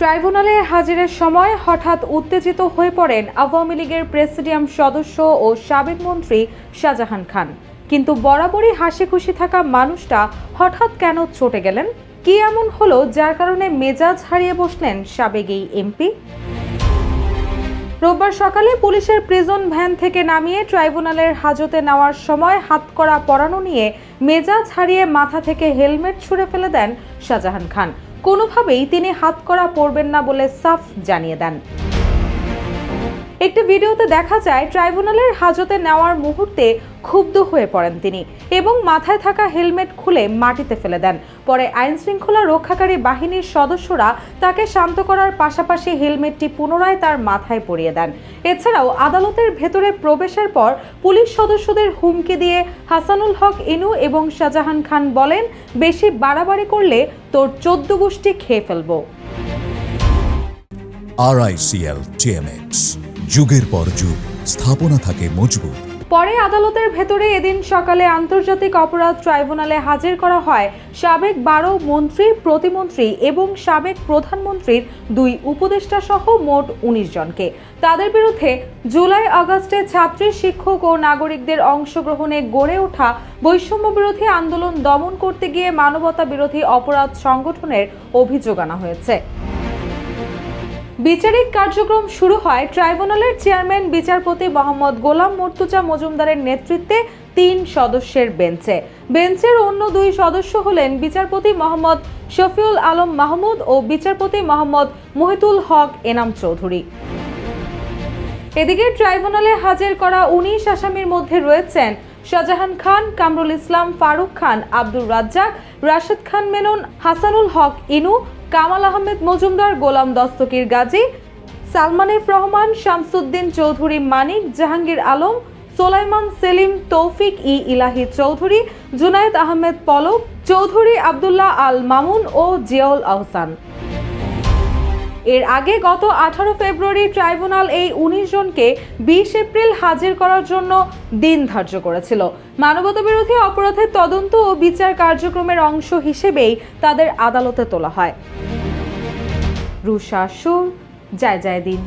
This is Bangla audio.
ট্রাইব্যুনালে হাজিরের সময় হঠাৎ উত্তেজিত হয়ে পড়েন আওয়ামী লীগের প্রেসিডিয়াম সদস্য ও সাবেক মন্ত্রী শাহজাহান খান। কিন্তু বরাবরই হাসি খুশি থাকা মানুষটা হঠাৎ কেন চটে গেলেন? কি এমন হলো যার কারণে মেজাজ হারিয়ে বসলেন সাবেক এই এমপি? রোববার সকালে পুলিশের প্রিজন ভ্যান থেকে নামিয়ে ট্রাইব্যুনালের হাজতে নেওয়ার সময় হাতকড়া পরানো নিয়ে মেজাজ হারিয়ে মাথা থেকে হেলমেট ছুঁড়ে ফেলে দেন শাহজাহান খান। কোনোভাবেই তিনি হাতকড়া পরবেন না বলে সাফ জানিয়ে দেন। একটি ভিডিওতে দেখা যায়, ট্রাইব্যুনালের হাজতে নেওয়ার মুহূর্তে ক্ষুব্ধ হয়ে পড়েন তিনি এবং মাথায় থাকা হেলমেট খুলে মাটিতে ফেলে দেন। পরে আইন শৃঙ্খলা রক্ষাকারী বাহিনীর সদস্যরা তাকে শান্ত করার পাশাপাশি হেলমেটটি পুনরায় তার মাথায় পরিয়ে দেন। এছাড়াও আদালতের ভেতরে প্রবেশের পর পুলিশ সদস্যদের হুমকি দিয়ে হাসানুল হক ইনু এবং শাহজাহান খান বলেন, বেশি বাড়াবাড়ি করলে তোর চোদ্দ গোষ্ঠী খেয়ে ফেলব। আরআইসিএল টিএমএক্স যুগের পর যুগ, স্থাপনা থাকে মজবুত। পরে আদালতের ভেতরে এদিন সকালে আন্তর্জাতিক অপরাধ ট্রাইব্যুনালে হাজির করা হয় সাবেক বারো মন্ত্রী, প্রতিমন্ত্রী এবং সাবেক প্রধানমন্ত্রীর দুই উপদেষ্টা সহ মোট উনিশ জনকে। তাদের বিরুদ্ধে জুলাই আগস্টে ছাত্রী, শিক্ষক ও নাগরিকদের অংশগ্রহণে গড়ে ওঠা বৈষম্য বিরোধী আন্দোলন দমন করতে গিয়ে মানবতা বিরোধী অপরাধ সংগঠনের অভিযোগ আনা হয়েছে। বিচারিক কার্যক্রম শুরু হয় ট্রাইব্যুনালের চেয়ারম্যান বিচারপতি মোহাম্মদ গোলাম মর্তুজা মজুমদারের নেতৃত্বে তিন সদস্যের বেঞ্চে। বেঞ্চের অন্য দুই সদস্য হলেন বিচারপতি মোহাম্মদ শফিউল আলম মাহমুদ ও বিচারপতি মোহাম্মদ মহিতুল হক এনাম চৌধুরী। এদিকে ট্রাইব্যুনালে হাজির করা উনিশ আসামির মধ্যে রয়েছেন শাহজাহান খান, কামরুল ইসলাম, ফারুক খান, আব্দুর রাজ্জাক, রাশেদ খান মেনন, হাসানুল হক ইনু কামাল আহমেদ মজুমদার, গোলাম দস্তকির গাজী সালমানিফ রহমান, শামসুদ্দিন চৌধুরী মানিক, জাহাঙ্গীর আলম, সোলাইমান সেলিম তৌফিক ই ইলাহি চৌধুরী, জুনায়েদ আহমেদ পলক, চৌধুরী আবদুল্লাহ আল মামুন ও জিয়াউল আহসান। এর আগে গত আঠারো ফেব্রুয়ারি ট্রাইব্যুনাল এই উনিশ জনকে বিশ এপ্রিল হাজির করার জন্য দিন ধার্য করেছিল। মানবতাবিরোধী অপরাধের তদন্ত ও বিচার কার্যক্রমের অংশ হিসেবেই তাদের আদালতে তোলা হয়। রুশাসুর জয় জয় দিন